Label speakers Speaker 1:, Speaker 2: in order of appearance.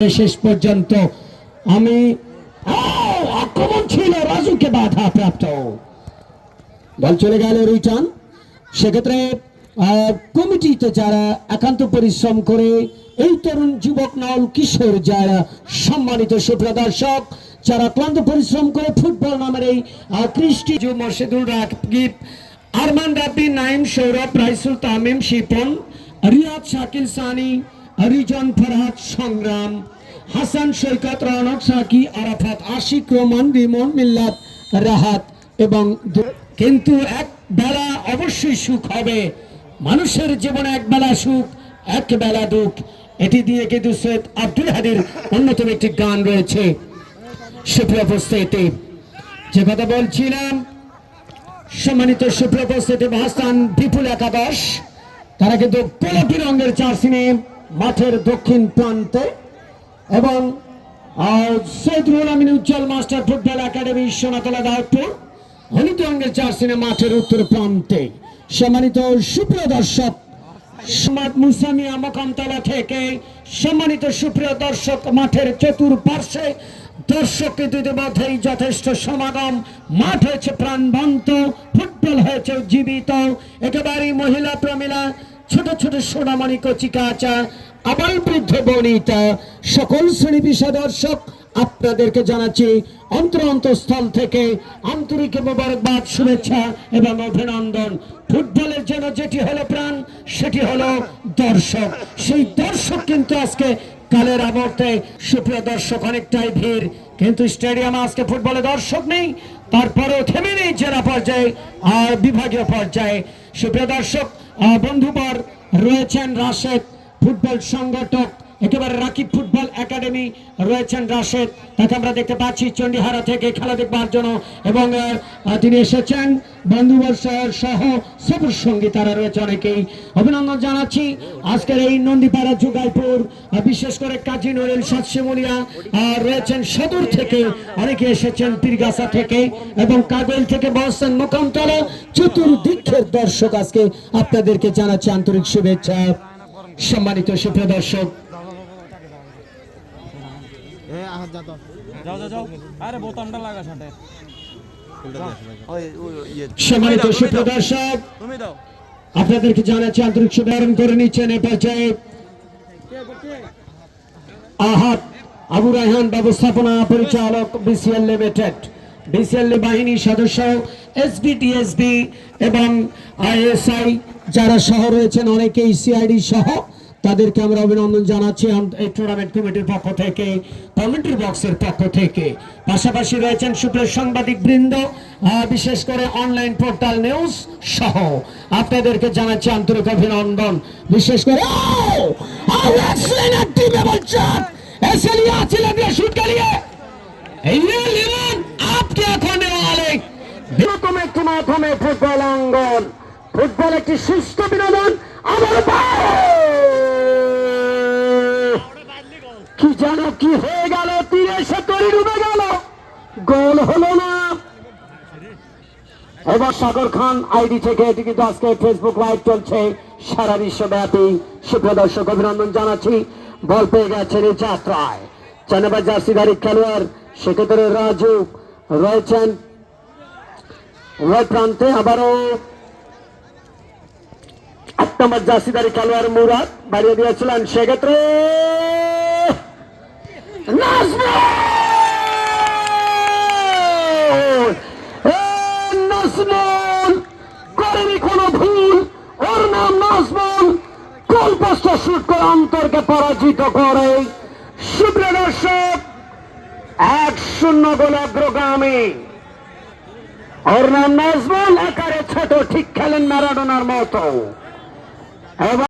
Speaker 1: শেষ পর্যন্ত আমি আক্রমণ ছিল, রাজুকে বাধা প্রাপ্ত। বল চলে গেল রিটার্ন। সেক্ষেত্রে কমিটিতে যারা একান্ত পরিশ্রম করে এই তরুণ যুবক নল কিশোর, যারা সম্মানিত সুপ্রদর্শক, যারা ক্লান্ত পরিশ্রম করে ফুটবল নামের এই কৃষ্টি জু মর্শেদুল রাকিব আরমান রাব্বি, নাইম সৌরভ, রাইসুল তামিম, শিপন, রিয়াদ শাকিল সানি রিজন ফরহাদ সংগ্রাম, হাসান সৈকত, রনক সাকি, আরাফাত, আশিক রোমান, রিমন মিল্লাত, রাহাত এবং কিন্তু এক বেলা অবশ্যই সুখ হবে। মানুষের জীবনে এক বেলা সুখ, এক বেলা দুঃখ। এটি দিয়ে কিন্তু সৈয়দ আব্দুল হাদির অন্যতম একটি গান রয়েছে। সুপ্রিয় উপস্থিতি, যে কথা বলছিলাম, সম্মানিত সুপ্রিয় উপস্থিতি, মহাস্থান বিপুল একাদশ, তারা কিন্তু গোলাপি রঙের জার্সি নিয়ে মাঠের দক্ষিণ প্রান্তে এবং আহ, Saidul Amin Ujjal master football academy Sonatala Daypur হলুদ রঙের জার্সি নিয়ে মাঠের উত্তর প্রান্তে। সম্মানিত সুপ্রিয় দর্শক মুসামিয়া মোকামতলা থেকে সম্মানিত সুপ্রিয় দর্শক মাঠের চতুর্পার্শ্বে দর্শক যথেষ্ট সমাগম। মাঠ হয়েছে প্রাণবন্ত ফুটবল হয়েছে জীবিত একেবারেই মহিলা প্রমিলা। ছোট ছোট সোনামণি কচিকা আচা আবার বৃদ্ধ বনিতা, সকল শ্রেণি পেশা দর্শক, আপনাদেরকে জানাচ্ছি অন্তর অন্তঃস্থল থেকে আন্তরিক মোবারকবাদ, শুভেচ্ছা এবং অভিনন্দন। ফুটবলের জন্য যেটি হলো প্রাণ, সেটি হলো দর্শক। সেই দর্শক কিন্তু আজকে কালের আবর্তে, সুপ্রিয় দর্শক, অনেকটাই ভিড়। কিন্তু স্টেডিয়ামে আজকে ফুটবলে দর্শক নেই, তারপরেও থেমে নেই জেলা পর্যায়ে আর বিভাগীয় পর্যায়ে। সুপ্রিয় দর্শক বন্ধুবর রয়েছেন রাশেদ ফুটবল সংগঠক একেবারে রাকিব ফুটবল একাডেমি রয়েছেন রাশেদ। তাকে আমরা দেখতে পাচ্ছি চণ্ডীহারা থেকে খেলা দেখবার জন্য। এবং তিনি এসেছেন বন্ধুবর সহ- সবুজ সঙ্গী তারা রয়েছে অনেকেই। অভিনন্দন জানাচ্ছি আজকের এই নন্দীপাড়া যুগাইপুর আহ, বিশেষ করে কাজী নরেল সাতশিমুলিয়া রয়েছেন সদর থেকে। অনেকে এসেছেন পীরগাছা থেকে এবং কাগল থেকে বসছেন মোকামতলা। চতুর্দিকের দর্শক আজকে আপনাদেরকে জানাচ্ছি আন্তরিক শুভেচ্ছা। সম্মানিত সুপ্রিয় দর্শক
Speaker 2: এ আহাত যা তো।
Speaker 3: যাও যাও যাও। আরে বোতামটা লাগা শার্টে
Speaker 2: ওই ওই ইয়ে।
Speaker 1: সম্মানিত সুপ্রিয় দর্শক
Speaker 3: তুমি দাও।
Speaker 1: আপনাদেরকে জানাচ্ছি আন্তরিক শুভারম্ভ করে নিচ্ছেন এ পর্যায়ে। আহাত আবু রায়হান ব্যবস্থাপনা পরিচালক বিসিএল লিমিটেড বিসিএল বাহিনীর সদস্য এসবিটিএসবি এবং আইএসআই যারা সহ রয়েছেন অনেকেই সিআইডি সহ তাদেরকে আমরা অভিনন্দন জানাচ্ছি এই টুর্নামেন্ট কমিটির পক্ষ থেকে কমিটির বক্সের পক্ষ থেকে। পাশাপাশি রয়েছেন সুপ্রিয় সাংবাদিক বৃন্দ বিশেষ করে অনলাইন পোর্টাল নিউজ সহ। আপনাদেরকে জানাচ্ছি আন্তরিক অভিনন্দন। বিশেষ করে oh! oh, ফুটবল অঙ্গন। ফুটবল একটি সুস্থ বিনোদন আমার কি জানো কি হয়ে গেল? তীরে সে তরি ডুবে গেল। গোল হলো না। এবার সাগর খান আইডি থেকে এটি কিন্তু আজকে ফেসবুক লাইভ চলছে সারা বিশ্বব্যাপী। সুপ্রিয় দর্শক, অভিনন্দন জানাচ্ছি। বল পেয়ে গেছেন এই যাত্রায়। চানাবা জার্সিধারী খেলোয়াড় সেক্ষেত্রে রাজু রয়েছেন। প্রান্তে আবারও আট নম্বর জার্সিধারী খেলোয়াড় মুরাদ বাড়িয়ে দিয়েছিলেন। সেক্ষেত্রে নাজমুল! করেনি কোনো ভুল। ওর নাম নাজমুল। গোল পোস্টে শুট করে অন্তরকে পরাজিত করে। সুপ্রিয় দর্শক, এক শূন্য গোল অগ্রগামী। ওর নাম নাজমুল, আকারে ছোট, ঠিক খেলেন ম্যারাডোনার মতো।